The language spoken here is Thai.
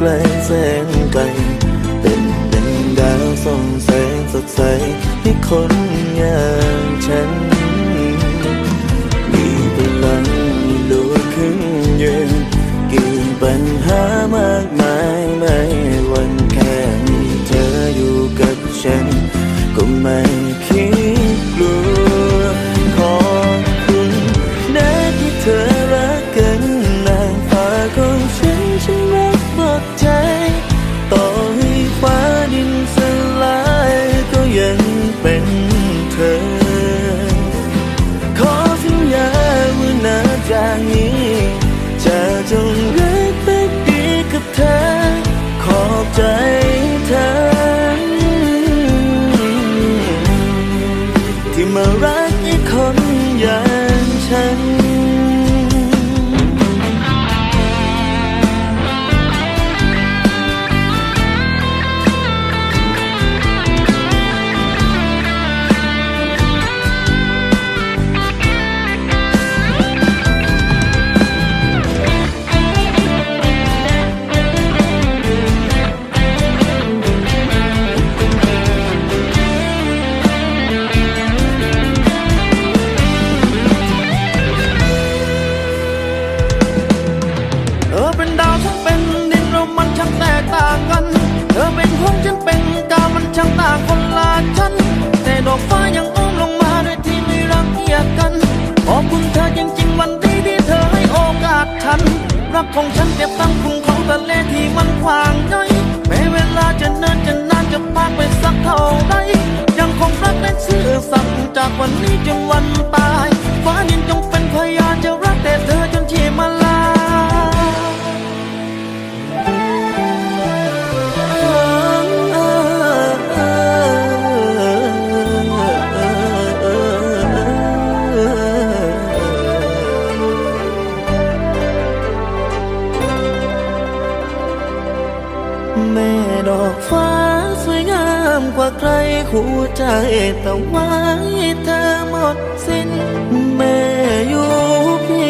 ไกลแสนไกล เป็นดังดาวส่องแสงสดใสให้คนอย่างฉัน มีพลังลุกขึ้นยืนกี่ปัญหามากมายไม่วันแค่มีเธออยู่กับฉัน ก็ไม่างคนลาฉันแต่ดอกฟ้ายังอ้อมลงมาด้วยที่ไม่รักเกียกันขอบคุณเธอจริงๆวันดีที่เธอให้โอกาสฉัน รักของฉันเปรียบตั้งคุ้งของทะเลที่มันกว้างใหญ่แม้เวลาจะเนินจะนานจะผ่านไปสักเท่าไรยังคงรักและซื่อสัตย์จากวันนี้จนวัน ดอกฟ้าสวยงามกว่าใครคู่ใจแต่ไว้เธอหมดสิ้นแม่อยู่เพีย